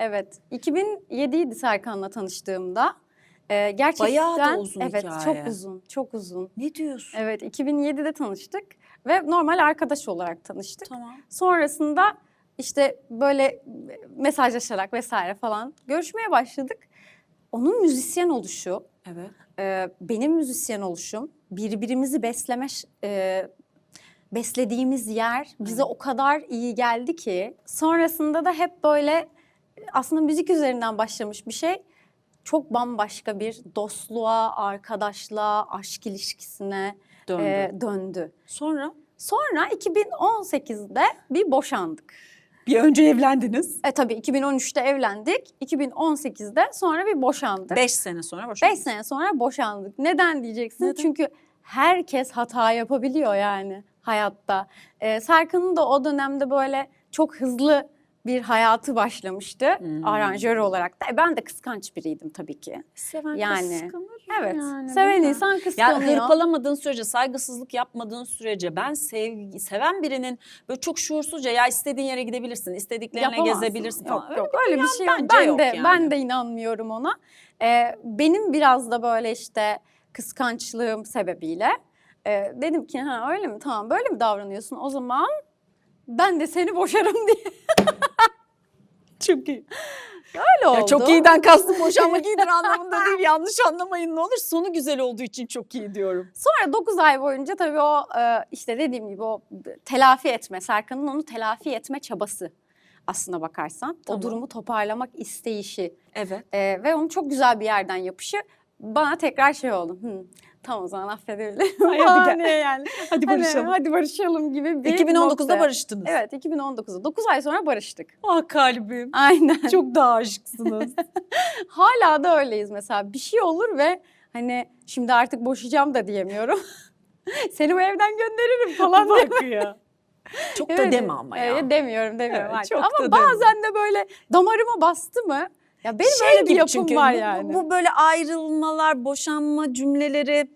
Evet. 2007'ydi Serkan'la tanıştığımda. Ee, gerçekten Bayağı da uzun Evet, hikaye. çok uzun, çok uzun. Ne diyorsun? Evet, 2007'de tanıştık ve normal arkadaş olarak tanıştık. Tamam. Sonrasında işte böyle mesajlaşarak vesaire falan görüşmeye başladık. Onun müzisyen oluşu, Evet. e, benim müzisyen oluşum, birbirimizi besleme e, beslediğimiz yer bize o kadar iyi geldi ki sonrasında da hep böyle aslında müzik üzerinden başlamış bir şey çok bambaşka bir dostluğa, arkadaşlığa, aşk ilişkisine Döndü. e, döndü. Sonra? Sonra 2018'de bir boşandık. Bir önce evlendiniz. E tabii 2013'te evlendik. 2018'de sonra bir boşandık. Beş sene sonra boşandınız. 5 sene sonra boşandık. Neden diyeceksin? Neden? Çünkü herkes hata yapabiliyor yani hayatta. Ee, Serkan'ın da o dönemde böyle çok hızlı bir hayatı başlamıştı Hmm. aranjör olarak da. E, ben de kıskanç biriydim tabii ki. Seven Yani, kıskanır Evet. yani, seven insan kıskanıyor. hırpalamadığın sürece, saygısızlık yapmadığın sürece ben sevgi, seven birinin böyle çok şuursuzca ya istediğin yere gidebilirsin, istediklerine Yapamazsın. gezebilirsin Yok falan. yok bir öyle bir dünya şey yok. Ben yok de yani. ben de inanmıyorum ona. Ee, benim biraz da böyle işte kıskançlığım sebebiyle e, dedim ki ha öyle mi tamam böyle mi davranıyorsun o zaman ben de seni boşarım diye Çok iyi. öyle oldu. Ya çok iyiden kastım boşanmak iyidir anlamında değil. Yanlış anlamayın ne olur. Sonu güzel olduğu için çok iyi diyorum. Sonra 9 ay boyunca tabii o e, işte dediğim gibi o telafi etme Serkan'ın onu telafi etme çabası aslına bakarsan. Tamam. O durumu toparlamak isteyişi Evet. e, ve onun çok güzel bir yerden yapışı bana tekrar şey oldu. Hı, tamam o zaman affedebilirim. Ay, hadi falan gel. diye yani. Hadi Hani, barışalım. hadi barışalım gibi bir 2019'da noktaya. barıştınız. Evet 2019'da 9 ay sonra barıştık. Ah kalbim. Aynen. Çok daha aşıksınız. Hala da öyleyiz mesela. Bir şey olur ve hani şimdi artık boşayacağım da diyemiyorum. Seni bu evden gönderirim falan. Bak ya. Çok da Evet, deme ama ya. evet, demiyorum demiyorum. Evet, çok Ama da deme. bazen de böyle damarıma bastı mı? Ya benim Şey öyle bir gibi yapım çünkü var bu- yani. Bu, böyle ayrılmalar, boşanma cümleleri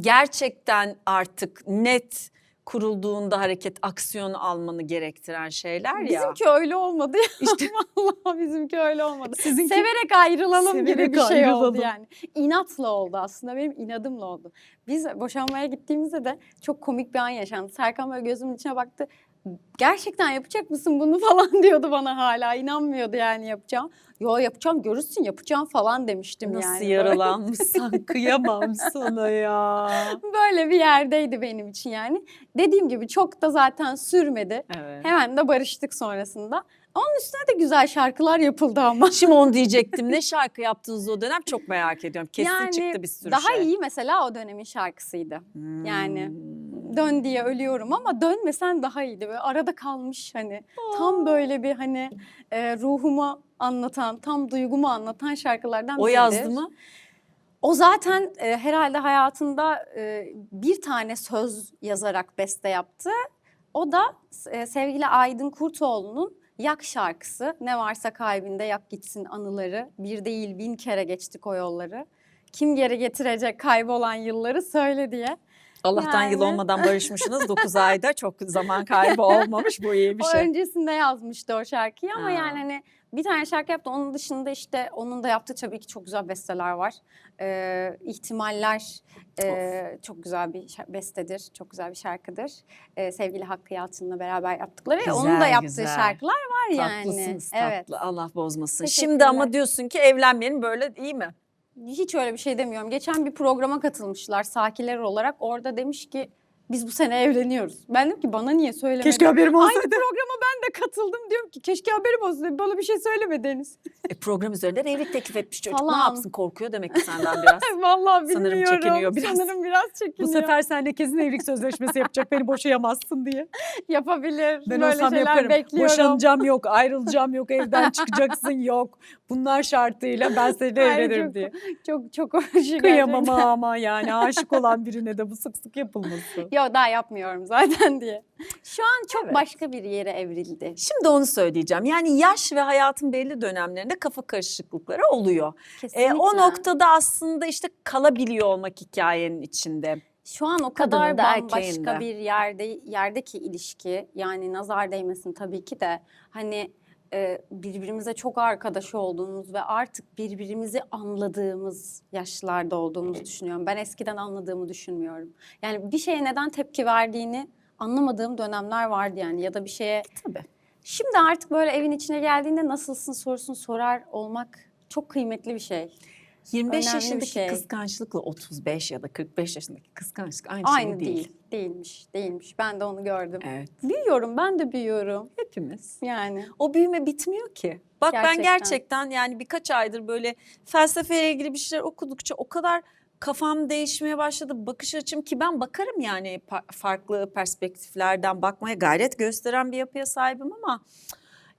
gerçekten artık net kurulduğunda hareket aksiyon almanı gerektiren şeyler ya. Bizimki öyle olmadı. İşte Vallahi bizimki öyle olmadı. Sizinki- Severek ayrılalım gibi Severek bir şey oldu ayrılalım. yani. İnatla oldu aslında benim inadımla oldu. Biz boşanmaya gittiğimizde de çok komik bir an yaşandı. Serkan böyle gözümün içine baktı. Gerçekten yapacak mısın bunu falan diyordu bana hala. İnanmıyordu yani yapacağım. Yo yapacağım görürsün yapacağım falan demiştim Nasıl yani. Böyle- yaralanmışsan kıyamam sana ya. Böyle bir yerdeydi benim için yani. Dediğim gibi çok da zaten sürmedi. Evet. Hemen de barıştık sonrasında. Onun üstüne de güzel şarkılar yapıldı ama. Şimdi onu diyecektim. Ne şarkı yaptınız o dönem çok merak ediyorum. Kesin Yani çıktı bir sürü Daha şey. iyi mesela o dönemin şarkısıydı. yani. Dön diye ölüyorum ama dönmesen daha iyiydi. Böyle arada kalmış hani. Tam böyle bir hani e, ruhumu anlatan, tam duygumu anlatan şarkılardan O biridir. yazdı mı? O zaten e, herhalde hayatında e, bir tane söz yazarak beste yaptı. O da e, sevgili Aydın Kurtoğlu'nun Yak şarkısı. Ne varsa kalbinde yak gitsin anıları. Bir değil bin kere geçtik o yolları. Kim geri getirecek kaybolan yılları söyle diye. Allah'tan yıl Yani. olmadan barışmışsınız 9 ayda çok zaman kaybı olmamış bu iyi bir o şey. öncesinde yazmıştı o şarkıyı ama Ha. yani hani bir tane şarkı yaptı. Onun dışında işte onun da yaptığı tabii ki çok güzel besteler var. Ee, ihtimaller e, çok güzel bir bestedir. Çok güzel bir şarkıdır. Ee, sevgili Hakkı Yalçın'la beraber yaptıkları. ve onun da Güzel, yaptığı güzel. şarkılar var yani. Tatlısınız Evet. tatlı Allah bozmasın. Şimdi ama diyorsun ki evlenmeyelim böyle iyi mi? Hiç öyle bir şey demiyorum. Geçen bir programa katılmışlar sakiler olarak. Orada demiş ki biz bu sene evleniyoruz. Ben dedim ki bana niye söylemedin? haberim Aynı programa ben de katıldım. Diyorum ki keşke haberim olsun. Bana bir şey söylemediniz. E, program üzerinden evlilik teklif etmiş çocuk. Ne Falan. yapsın korkuyor demek ki senden biraz. Vallahi Sanırım bilmiyorum. çekiniyor biraz. Sanırım biraz çekiniyor. seninle kesin evlilik sözleşmesi yapacak beni boşayamazsın diye. Yapabilir. Ben Böyle olsam şeyler yaparım. bekliyorum. Boşanacağım yok, ayrılacağım yok, evden çıkacaksın yok. Bunlar şartıyla ben seninle Ay, evlenirim çok- diye. Çok çok hoş Kıyamam gerçekten. ama yani aşık olan birine de bu sık sık yapılması. Yok daha yapmıyorum zaten diye. Şu an çok Evet. başka bir yere evrildi. Şimdi onu söyleyeceğim. Yani yaş ve hayatın belli dönemlerinde kafa karışıklıkları oluyor. Kesinlikle. E, o noktada aslında işte kalabiliyor olmak hikayenin içinde. Şu an o kadar da, bambaşka bir yerde yerdeki ilişki yani nazar değmesin tabii ki de hani e, birbirimize çok arkadaş olduğumuz ve artık birbirimizi anladığımız yaşlarda olduğumuzu düşünüyorum. Ben eskiden anladığımı düşünmüyorum. Yani bir şeye neden tepki verdiğini anlamadığım dönemler vardı yani ya da bir şeye Tabii. Şimdi artık böyle evin içine geldiğinde nasılsın sorusunu sorar olmak çok kıymetli bir şey. 25 Önemli yaşındaki şey. kıskançlıkla 35 ya da 45 yaşındaki kıskançlık aynı, Aynı şey değil. değil. Değilmiş, değilmiş. Ben de onu gördüm. Evet. Büyüyorum, ben de büyüyorum. Hepimiz. Yani. O büyüme bitmiyor ki. Bak ben Gerçekten. gerçekten yani birkaç aydır böyle felsefeyle ilgili bir şeyler okudukça o kadar kafam değişmeye başladı. Bakış açım ki ben bakarım yani farklı perspektiflerden bakmaya gayret gösteren bir yapıya sahibim ama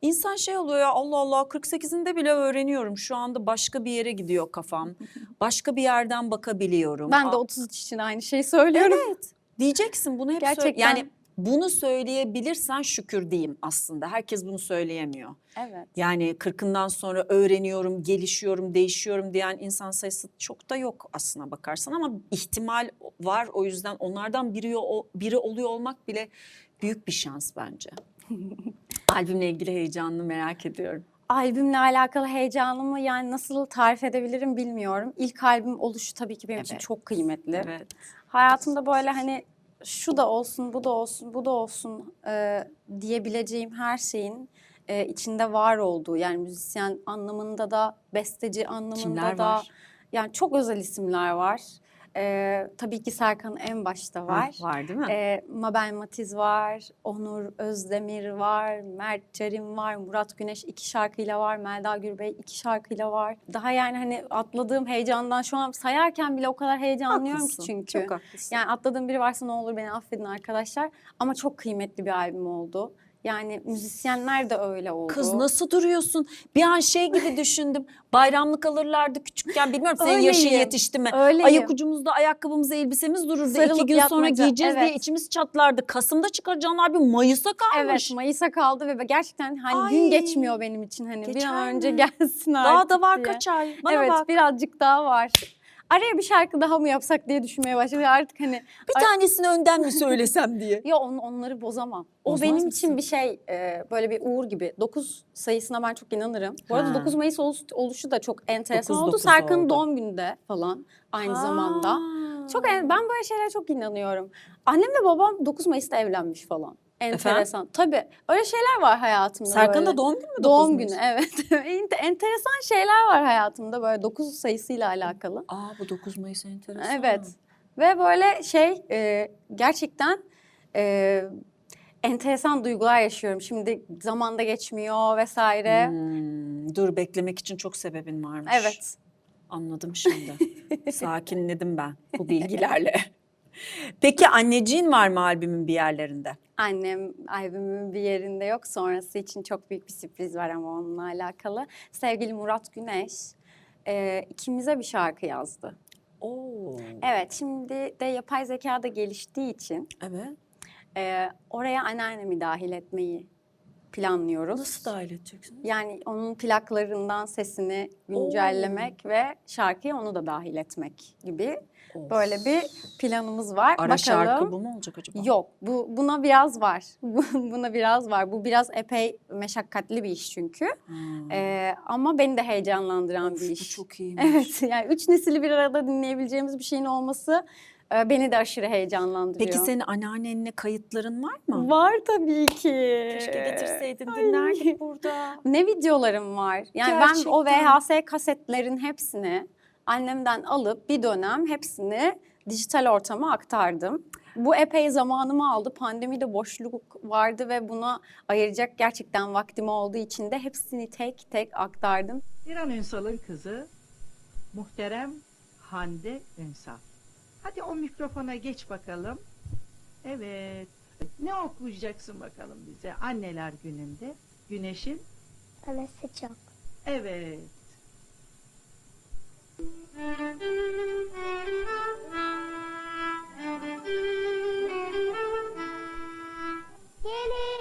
insan şey oluyor ya Allah Allah 48'inde bile öğreniyorum. Şu anda başka bir yere gidiyor kafam. Başka bir yerden bakabiliyorum. Ben de Aa, 33 için aynı şeyi söylüyorum. Evet. Diyeceksin bunu hep söyle- Gerçekten. Yani bunu söyleyebilirsen şükür diyeyim aslında. Herkes bunu söyleyemiyor. Evet. Yani kırkından sonra öğreniyorum, gelişiyorum, değişiyorum diyen insan sayısı çok da yok aslına bakarsan ama ihtimal var. O yüzden onlardan biri biri oluyor olmak bile büyük bir şans bence. Albümle ilgili heyecanını merak ediyorum. Albümle alakalı heyecanımı yani nasıl tarif edebilirim bilmiyorum. İlk albüm oluşu tabii ki benim için Evet. çok kıymetli. Evet. Hayatımda böyle hani şu da olsun, bu da olsun, bu da olsun e, diyebileceğim her şeyin e, içinde var olduğu yani müzisyen anlamında da, besteci anlamında Kimler da var? yani çok özel isimler var. E, tabii ki Serkan en başta var. Ha, var değil mi? E, Mabel Matiz var, Onur Özdemir var, Mert Carim var, Murat Güneş iki şarkıyla var, Melda Gürbey iki şarkıyla var. Daha yani hani atladığım heyecandan şu an sayarken bile o kadar heyecanlıyorum Haklısın, ki çünkü. Çok haklısın. Yani atladığım biri varsa ne olur beni affedin arkadaşlar. Ama çok kıymetli bir albüm oldu. Yani müzisyenler de öyle oldu. Kız nasıl duruyorsun? Bir an şey gibi düşündüm. Bayramlık alırlardı küçükken. Bilmiyorum senin Öyleyim. yaşın yetişti mi? Öyleyim. Ayak ucumuzda ayakkabımız, elbisemiz dururdu. Sarılıp İki gün sonra yatmaca, giyeceğiz diye evet. içimiz çatlardı. Kasım'da çıkaracağın bir Mayıs'a kalmış. Evet Mayıs'a kaldı ve gerçekten hani Ay, gün geçmiyor benim için hani bir geçer an önce mi? gelsin Daha artık da var diye. kaç ay? Bana evet bak. birazcık daha var. Araya bir şarkı daha mı yapsak diye düşünmeye başladım. Artık hani Bir tanesini önden mi söylesem diye. ya on, onları bozamam. O Bozmaz benim mısın? için bir şey e, böyle bir uğur gibi. 9 sayısına ben çok inanırım. Bu arada Ha. 9 Mayıs oluş- oluşu da çok enteresan Dokuz oldu. dokuz Serkan'ın oldu. doğum günde falan aynı zamanda. Çok en- ben böyle şeylere çok inanıyorum. Annemle babam 9 Mayıs'ta evlenmiş falan. Enteresan. Tabii. Öyle şeyler var hayatımda Serkan'ın böyle. da doğum günü mü? Doğum 9 günü evet. Ente- enteresan şeyler var hayatımda böyle 9 sayısıyla alakalı. Aa bu 9 Mayıs enteresan. Evet. Ve böyle şey e, gerçekten e, enteresan duygular yaşıyorum. Şimdi zamanda geçmiyor vesaire. Hmm, dur beklemek için çok sebebin varmış. Evet. Anladım şimdi. Sakinledim ben bu bilgilerle. Peki anneciğin var mı albümün bir yerlerinde? Annem albümün bir yerinde yok. Sonrası için çok büyük bir sürpriz var ama onunla alakalı. Sevgili Murat Güneş e, ikimize bir şarkı yazdı. Oo. Evet şimdi de yapay zeka da geliştiği için Evet. e, oraya anneannemi dahil etmeyi planlıyoruz. Nasıl dahil edeceksiniz? Yani onun plaklarından sesini güncellemek ve şarkıya onu da dahil etmek gibi Of. böyle bir planımız var. Ara Bakalım. şarkı bu mu olacak acaba? Yok, bu buna biraz var. Bu- buna biraz var. Bu biraz epey meşakkatli bir iş çünkü. Hmm. Ee, ama beni de heyecanlandıran Of, bir bu iş. çok iyiymiş. Evet, yani üç nesili bir arada dinleyebileceğimiz bir şeyin olması e, beni de aşırı heyecanlandırıyor. Peki senin anneannenle kayıtların var mı? Var tabii ki. Keşke getirseydin Ay. dinlerdik burada. Ne videolarım var. Yani ben o Gerçekten. VHS kasetlerin hepsini annemden alıp bir dönem hepsini dijital ortama aktardım. Bu epey zamanımı aldı. Pandemide boşluk vardı ve buna ayıracak gerçekten vaktim olduğu için de hepsini tek tek aktardım. İran Ünsal'ın kızı muhterem Hande Ünsal. Hadi o mikrofona geç bakalım. Evet. Ne okuyacaksın bakalım bize anneler gününde? Güneşin. Anası çok. Evet. Kitty.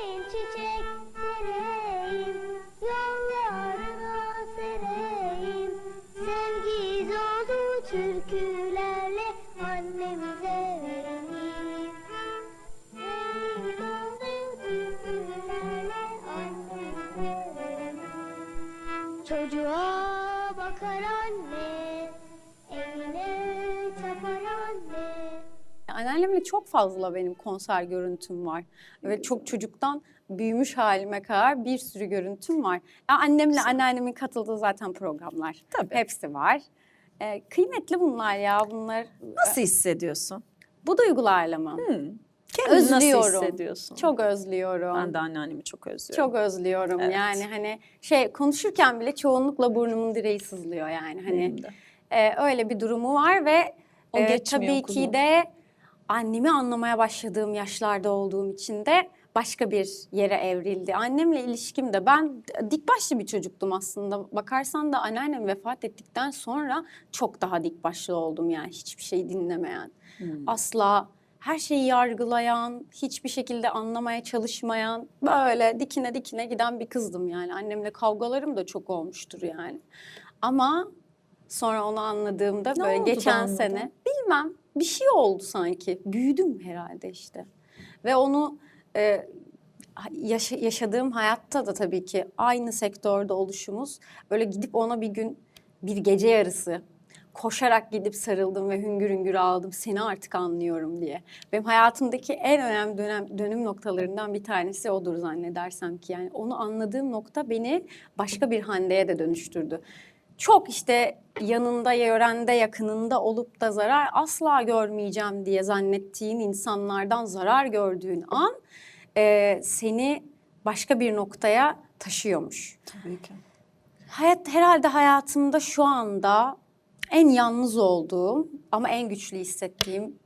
Anneannemle çok fazla benim konser görüntüm var. Ve çok çocuktan büyümüş halime kadar bir sürü görüntüm var. Ya annemle anneannemin katıldığı zaten programlar. Tabii. Hepsi var. Ee, kıymetli bunlar ya bunlar. Nasıl hissediyorsun? Bu duygularla mı? Kendini nasıl Özlüyorum. hissediyorsun? Çok özlüyorum. Ben de anneannemi çok özlüyorum. Çok özlüyorum Evet. yani hani şey konuşurken bile çoğunlukla burnumun direği sızlıyor yani hani Benim de. e, öyle bir durumu var ve O e, geçmiyor tabii kuzum. ki de annemi anlamaya başladığım yaşlarda olduğum için de başka bir yere evrildi. Annemle ilişkim de ben dik başlı bir çocuktum aslında. Bakarsan da anneannem vefat ettikten sonra çok daha dik başlı oldum yani hiçbir şey dinlemeyen. Hmm. Asla her şeyi yargılayan, hiçbir şekilde anlamaya çalışmayan, böyle dikine dikine giden bir kızdım yani. Annemle kavgalarım da çok olmuştur yani. Ama sonra onu anladığımda Ne böyle geçen anladın? sene bilmem bir şey oldu sanki. Büyüdüm herhalde işte. Ve onu e, yaşa- yaşadığım hayatta da tabii ki aynı sektörde oluşumuz böyle gidip ona bir gün bir gece yarısı koşarak gidip sarıldım ve hüngür hüngür ağladım seni artık anlıyorum diye. Benim hayatımdaki en önemli dönem, dönüm noktalarından bir tanesi odur zannedersem ki yani onu anladığım nokta beni başka bir Hande'ye de dönüştürdü. Çok işte yanında, yörende, yakınında olup da zarar asla görmeyeceğim diye zannettiğin insanlardan zarar gördüğün an e, seni başka bir noktaya taşıyormuş. Tabii ki. Hayat herhalde hayatımda şu anda en yalnız olduğum ama en güçlü hissettiğim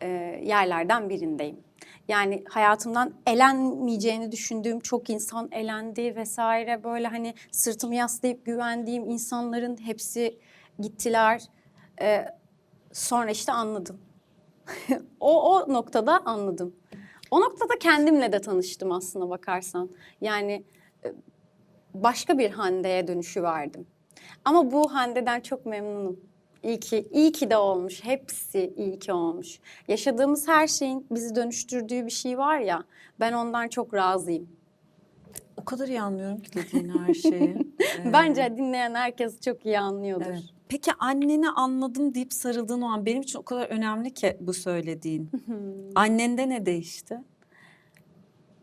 e, yerlerden birindeyim. Yani hayatımdan elenmeyeceğini düşündüğüm çok insan elendi vesaire böyle hani sırtımı yaslayıp güvendiğim insanların hepsi gittiler. E, sonra işte anladım. o, o noktada anladım. O noktada kendimle de tanıştım aslında bakarsan. Yani e, başka bir Hande'ye dönüşü verdim. Ama bu Hande'den çok memnunum. İyi ki, iyi ki de olmuş. Hepsi iyi ki olmuş. Yaşadığımız her şeyin bizi dönüştürdüğü bir şey var ya. Ben ondan çok razıyım. O kadar iyi anlıyorum ki dediğin her şeyi. Ee, Bence dinleyen herkes çok iyi anlıyordur. Evet. Peki anneni anladım deyip sarıldığın o an benim için o kadar önemli ki bu söylediğin. Annende ne değişti?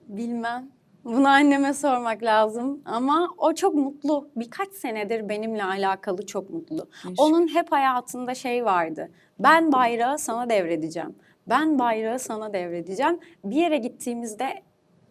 Bilmem. Bunu anneme sormak lazım ama o çok mutlu. Birkaç senedir benimle alakalı çok mutlu. Onun hep hayatında şey vardı. Ben bayrağı sana devredeceğim. Ben bayrağı sana devredeceğim. Bir yere gittiğimizde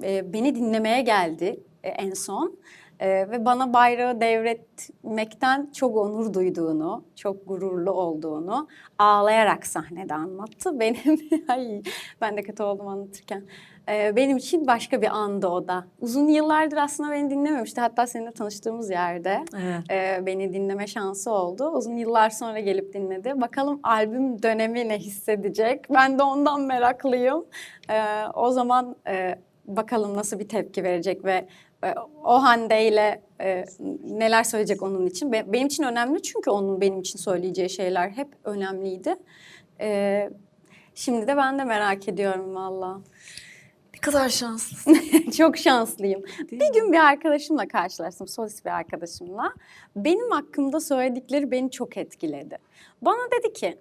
e, beni dinlemeye geldi e, en son. E, ve bana bayrağı devretmekten çok onur duyduğunu, çok gururlu olduğunu ağlayarak sahnede anlattı. Benim, ay ben de kötü oldum anlatırken. E, benim için başka bir andı o da. Uzun yıllardır aslında beni dinlememişti. Hatta seninle tanıştığımız yerde Evet. e, beni dinleme şansı oldu. Uzun yıllar sonra gelip dinledi. Bakalım albüm dönemi ne hissedecek? Ben de ondan meraklıyım. E, o zaman e, bakalım nasıl bir tepki verecek ve e, o Hande ile e, neler söyleyecek onun için. Be- benim için önemli çünkü onun benim için söyleyeceği şeyler hep önemliydi. E, şimdi de ben de merak ediyorum valla. Kadar şanslısın. Çok şanslıyım. Değil bir gün bir arkadaşımla karşılaştım, solist bir arkadaşımla. Benim hakkımda söyledikleri beni çok etkiledi. Bana dedi ki,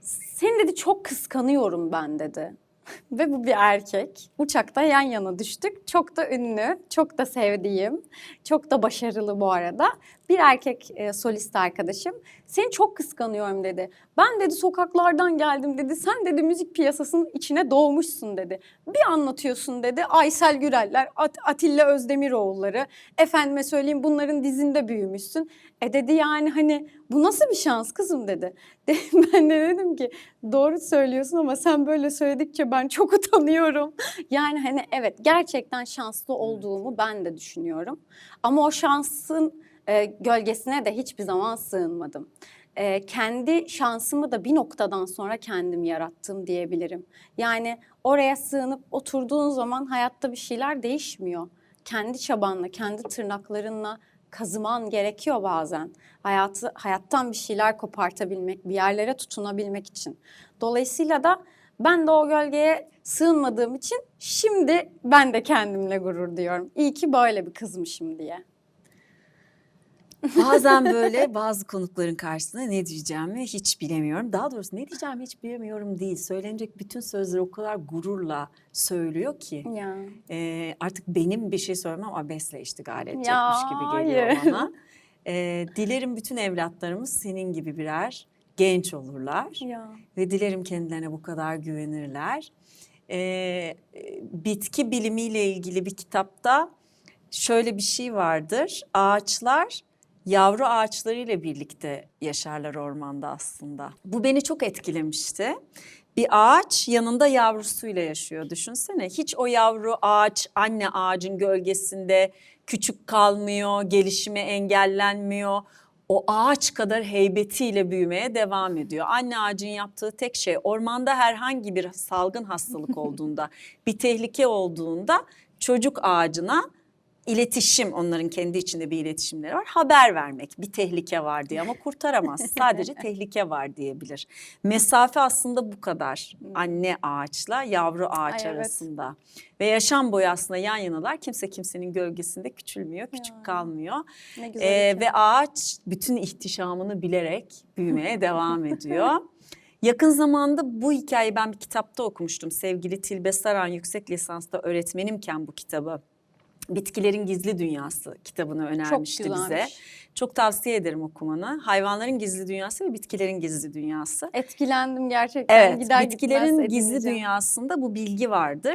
seni dedi çok kıskanıyorum ben dedi. Ve bu bir erkek. Uçakta yan yana düştük. Çok da ünlü, çok da sevdiğim, çok da başarılı bu arada. Bir erkek e, solist arkadaşım. Seni çok kıskanıyorum dedi. Ben dedi sokaklardan geldim dedi. Sen dedi müzik piyasasının içine doğmuşsun dedi. Bir anlatıyorsun dedi. Aysel Güreller, At- Atilla Özdemiroğulları. Efendime söyleyeyim bunların dizinde büyümüşsün. E dedi yani hani bu nasıl bir şans kızım dedi. De- ben de dedim ki doğru söylüyorsun ama sen böyle söyledikçe ben çok utanıyorum. Yani hani evet gerçekten şanslı olduğumu ben de düşünüyorum. Ama o şansın e, gölgesine de hiçbir zaman sığınmadım. E, kendi şansımı da bir noktadan sonra kendim yarattım diyebilirim. Yani oraya sığınıp oturduğun zaman hayatta bir şeyler değişmiyor. Kendi çabanla, kendi tırnaklarınla kazıman gerekiyor bazen. Hayatı hayattan bir şeyler kopartabilmek, bir yerlere tutunabilmek için. Dolayısıyla da ben de o gölgeye sığınmadığım için şimdi ben de kendimle gurur diyorum. İyi ki böyle bir kızmışım diye. Bazen böyle bazı konukların karşısında ne diyeceğimi hiç bilemiyorum. Daha doğrusu ne diyeceğimi hiç bilemiyorum değil. Söylenecek bütün sözleri o kadar gururla söylüyor ki. Ya. e, artık benim bir şey söylemem abesle iştigal edecekmiş Ya, gibi geliyor hayır. bana. E, dilerim bütün evlatlarımız senin gibi birer genç olurlar. Ya. Ve dilerim kendilerine bu kadar güvenirler. Ee, e, bitki bilimiyle ilgili bir kitapta şöyle bir şey vardır. Ağaçlar yavru ağaçlarıyla birlikte yaşarlar ormanda aslında. Bu beni çok etkilemişti. Bir ağaç yanında yavrusuyla yaşıyor düşünsene. Hiç o yavru ağaç anne ağacın gölgesinde küçük kalmıyor, gelişimi engellenmiyor. O ağaç kadar heybetiyle büyümeye devam ediyor. Anne ağacın yaptığı tek şey ormanda herhangi bir salgın hastalık olduğunda, bir tehlike olduğunda çocuk ağacına iletişim onların kendi içinde bir iletişimleri var. Haber vermek bir tehlike var diye ama kurtaramaz. Sadece tehlike var diyebilir. Mesafe aslında bu kadar. Anne ağaçla yavru ağaç Ay, evet. arasında. Ve yaşam boyu aslında yan yanalar. Kimse kimsenin gölgesinde küçülmüyor, küçük Ya. kalmıyor. Ee, ve ağaç bütün ihtişamını bilerek büyümeye devam ediyor. Yakın zamanda bu hikayeyi ben bir kitapta okumuştum. Sevgili Tilbe Saran yüksek lisansta öğretmenimken bu kitabı. Bitkilerin Gizli Dünyası kitabını Çok önermişti bize. güzelmiş. Çok tavsiye ederim okumanı. Hayvanların gizli dünyası ve bitkilerin gizli dünyası. Etkilendim gerçekten. Evet, Gider bitkilerin gizli edineceğim. dünyasında bu bilgi vardır.